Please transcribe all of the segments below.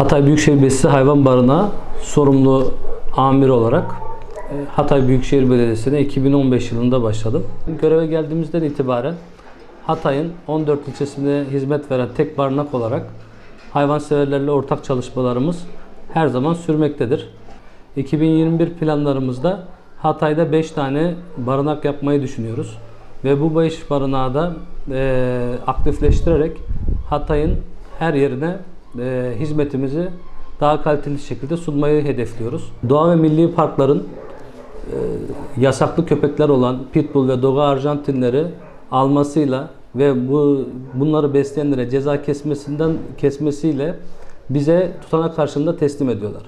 Hatay Büyükşehir Belediyesi Hayvan Barınağı sorumlu amir olarak e, Hatay Büyükşehir Belediyesi'ne 2015 yılında başladım. Göreve geldiğimizden itibaren Hatay'ın 14 ilçesinde hizmet veren tek barınak olarak hayvanseverlerle ortak çalışmalarımız her zaman sürmektedir. 2021 planlarımızda Hatay'da 5 tane barınak yapmayı düşünüyoruz. Ve bu 5 barınağı da e, aktifleştirerek Hatay'ın her yerine e, hizmetimizi daha kaliteli şekilde sunmayı hedefliyoruz. Doğa ve milli parkların e, yasaklı köpekler olan Pitbull ve Dogo Arjantinleri almasıyla ve bu bunları besleyenlere ceza kesmesinden kesmesiyle bize tutanak karşılığında teslim ediyorlar.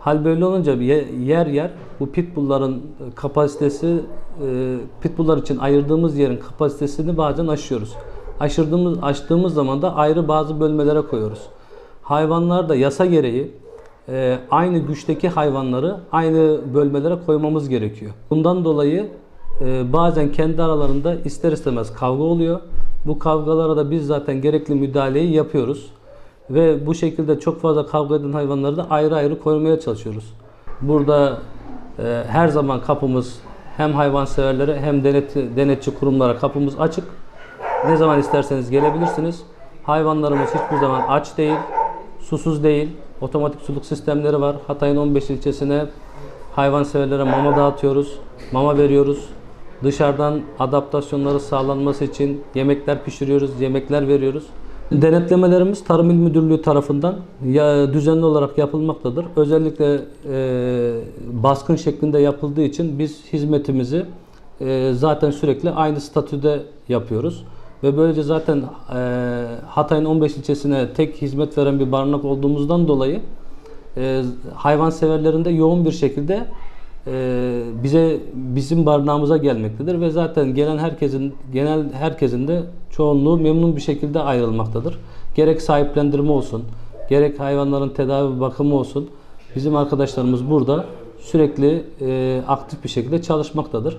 Hal böyle olunca ye- yer yer bu pitbullların kapasitesi e, pitbulllar için ayırdığımız yerin kapasitesini bazen aşıyoruz. Aşırdığımız açtığımız zaman da ayrı bazı bölmelere koyuyoruz. Hayvanlar da yasa gereği e, aynı güçteki hayvanları aynı bölmelere koymamız gerekiyor. Bundan dolayı e, bazen kendi aralarında ister istemez kavga oluyor. Bu kavgalara da biz zaten gerekli müdahaleyi yapıyoruz. Ve bu şekilde çok fazla kavga eden hayvanları da ayrı ayrı koymaya çalışıyoruz. Burada e, her zaman kapımız hem hayvanseverlere hem denet, denetçi kurumlara kapımız açık. Ne zaman isterseniz gelebilirsiniz. Hayvanlarımız hiçbir zaman aç değil, susuz değil. Otomatik suluk sistemleri var. Hatay'ın 15 ilçesine hayvanseverlere mama dağıtıyoruz, mama veriyoruz. Dışarıdan adaptasyonları sağlanması için yemekler pişiriyoruz, yemekler veriyoruz. Denetlemelerimiz Tarım İl Müdürlüğü tarafından ya düzenli olarak yapılmaktadır. Özellikle e, baskın şeklinde yapıldığı için biz hizmetimizi e, zaten sürekli aynı statüde yapıyoruz. Ve böylece zaten e, Hatay'ın 15 ilçesine tek hizmet veren bir barınak olduğumuzdan dolayı e, hayvanseverlerin de yoğun bir şekilde e, bize bizim barınağımıza gelmektedir ve zaten gelen herkesin genel herkesin de çoğunluğu memnun bir şekilde ayrılmaktadır. Gerek sahiplendirme olsun, gerek hayvanların tedavi bakımı olsun. Bizim arkadaşlarımız burada sürekli e, aktif bir şekilde çalışmaktadır.